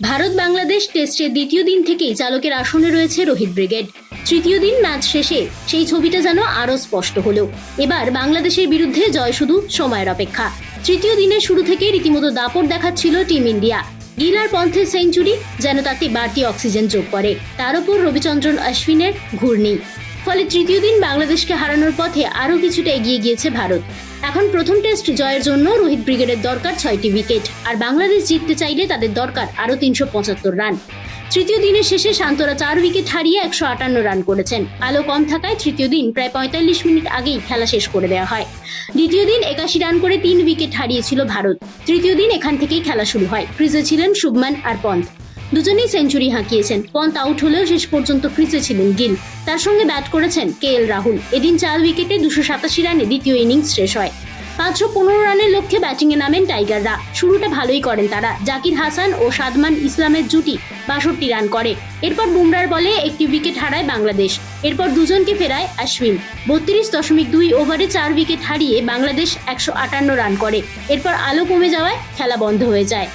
ভারত বাংলাদেশ টেস্টের দ্বিতীয় দিন থেকেই চালকের আসনে রয়েছে রোহিত ব্রিগেড। তৃতীয় দিন ম্যাচ শেষে সেই ছবিটা যেন আরও স্পষ্ট হলো। এবার বাংলাদেশের বিরুদ্ধে জয় শুধু সময়ের অপেক্ষা। তৃতীয় দিনের শুরু থেকেই রীতিমতো দাপট দেখাচ্ছিল টিম ইন্ডিয়া। গিলার পন্থের সেঞ্চুরি যেন তাতে বাড়তি অক্সিজেন যোগ করে। তার উপর রবিচন্দ্রন অশ্বিনের ঘূর্ণি। ফলে তৃতীয় দিন বাংলাদেশকে হারানোর পথে আরও কিছুটা এগিয়ে গিয়েছে ভারত। এখন প্রথম টেস্ট জয়ের জন্য রোহিত ব্রিগেডের দরকার ছয়টি উইকেট, আর বাংলাদেশ জিততে চাইলে তাদের দরকার আরও তিনশো পঁচাত্তর রান। তৃতীয় দিনের শেষে শান্তরা চার উইকেট হারিয়ে একশো আটান্ন রান করেছেন। আলো কম থাকায় তৃতীয় দিন প্রায় পঁয়তাল্লিশ মিনিট আগেই খেলা শেষ করে দেওয়া হয়। দ্বিতীয় দিন একাশি রান করে তিন উইকেট হারিয়েছিল ভারত। তৃতীয় দিন এখান থেকেই খেলা শুরু হয়। ক্রিজে ছিলেন শুভমান আর পন্থ। দুজনেই সেঞ্চুরি হাঁকিয়েছেন। পন্থ আউট হলেও শেষ পর্যন্ত ক্রিজে ছিলেন গিল। তার সঙ্গে ব্যাট করেছেন কে এল রাহুল। এদিন চার উইকেটে দুশো সাতাশি রানে দ্বিতীয় ইনিংস শেষ হয়। পাঁচশো পনেরো রানের লক্ষ্যে ব্যাটিংয়ে নামেন টাইগাররা। শুরুটা ভালোই করেন তারা। জাকির হাসান ও সাদমান ইসলামের জুটি বাষট্টি রান করে। এরপর বুমরার বলে একটি উইকেট হারায় বাংলাদেশ। এরপর দুজনকে ফেরায় অশ্বিন। বত্রিশ দশমিক দুই ওভারে চার উইকেট হারিয়ে বাংলাদেশ একশো আটান্ন রান করে। এরপর আলো কমে যাওয়ায় খেলা বন্ধ হয়ে যায়।